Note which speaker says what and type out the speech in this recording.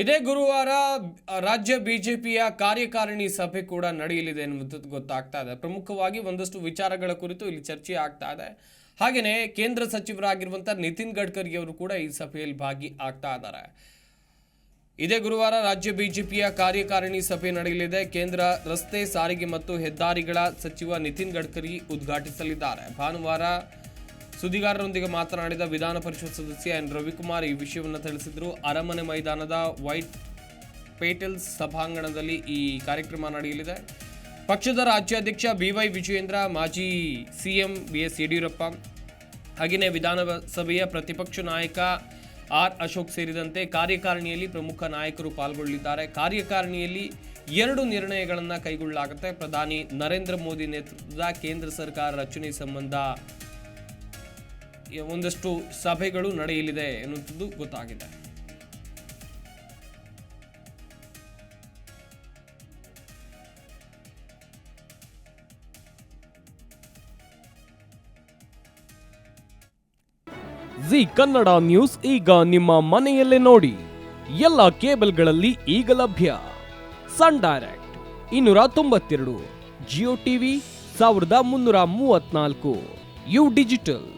Speaker 1: ಇದೇ ಗುರುವಾರ ರಾಜ್ಯ ಬಿಜೆಪಿಯ ಕಾರ್ಯಕಾರಿಣಿ ಸಭೆ ಕೂಡ ನಡೆಯಲಿದೆ ಎನ್ನುವಂಥದ್ದು ಗೊತ್ತಾಗ್ತಾ ಇದೆ. ಪ್ರಮುಖವಾಗಿ ಒಂದಷ್ಟು ವಿಚಾರಗಳ ಕುರಿತು ಇಲ್ಲಿ ಚರ್ಚೆ ಆಗ್ತಾ ಇದೆ. ಹಾಗೆಯೇ ಕೇಂದ್ರ ಸಚಿವರಾಗಿರುವಂಥ ನಿತಿನ್ ಗಡ್ಕರಿ ಅವರು ಕೂಡ ಈ ಸಭೆಯಲ್ಲಿ ಭಾಗಿ ಆಗ್ತಾ ಇದ್ದಾರೆ. ಇದೇ ಗುರುವಾರ ರಾಜ್ಯ ಬಿಜೆಪಿಯ ಕಾರ್ಯಕಾರಿಣಿ ಸಭೆ ನಡೆಯಲಿದೆ. ಕೇಂದ್ರ ರಸ್ತೆ ಸಾರಿಗೆ ಮತ್ತು ಹೆದ್ದಾರಿಗಳ ಸಚಿವ ನಿತಿನ್ ಗಡ್ಕರಿ ಉದ್ಘಾಟಿಸಲಿದ್ದಾರೆ. ಭಾನುವಾರ ಸುದ್ದಿಗಾರರೊಂದಿಗೆ ಮಾತನಾಡಿದ ವಿಧಾನ ಪರಿಷತ್ ಸದಸ್ಯ ಎನ್ ರವಿಕುಮಾರ್ ಈ ವಿಷಯವನ್ನು ತಿಳಿಸಿದರು. ಅರಮನೆ ಮೈದಾನದ ವೈಟ್ ಪೇಟಲ್ಸ್ ಸಭಾಂಗಣದಲ್ಲಿ ಈ ಕಾರ್ಯಕ್ರಮ ನಡೆಯಲಿದೆ. ಪಕ್ಷದ ರಾಜ್ಯಾಧ್ಯಕ್ಷ ಬಿವೈ ವಿಜಯೇಂದ್ರ, ಮಾಜಿ ಸಿಎಂ ಬಿ ಎಸ್ ಯಡಿಯೂರಪ್ಪ, ಹಾಗೆಯೇ ವಿಧಾನಸಭೆಯ ಪ್ರತಿಪಕ್ಷ ನಾಯಕ ಆರ್ ಅಶೋಕ್ ಸೇರಿದಂತೆ ಕಾರ್ಯಕಾರಿಣಿಯಲ್ಲಿ ಪ್ರಮುಖ ನಾಯಕರು ಪಾಲ್ಗೊಳ್ಳಲಿದ್ದಾರೆ. ಕಾರ್ಯಕಾರಿಣಿಯಲ್ಲಿ ಎರಡು ನಿರ್ಣಯಗಳನ್ನು ಕೈಗೊಳ್ಳಲಾಗುತ್ತೆ. ಪ್ರಧಾನಿ ನರೇಂದ್ರ ಮೋದಿ ನೇತೃತ್ವದ ಕೇಂದ್ರ ಸರ್ಕಾರ ರಚನೆ ಸಂಬಂಧ ಒಂದಷ್ಟು ಸಭೆಗಳು ನಡೆಯಲಿದೆ ಎನ್ನುವಂಥದ್ದು ಗೊತ್ತಾಗಿದೆ.
Speaker 2: ಜಿ ಕನ್ನಡ ನ್ಯೂಸ್ ಈಗ ನಿಮ್ಮ ಮನೆಯಲ್ಲೇ ನೋಡಿ. ಎಲ್ಲ ಕೇಬಲ್ಗಳಲ್ಲಿ ಈಗ ಲಭ್ಯ. ಸನ್ ಡೈರೆಕ್ಟ್ ಇನ್ನೂರ ತೊಂಬತ್ತೆರಡು, ಜಿಯೋ ಟಿವಿ ಸಾವಿರದ ಮುನ್ನೂರ ಮೂವತ್ನಾಲ್ಕು ಯು ಡಿಜಿಟಲ್.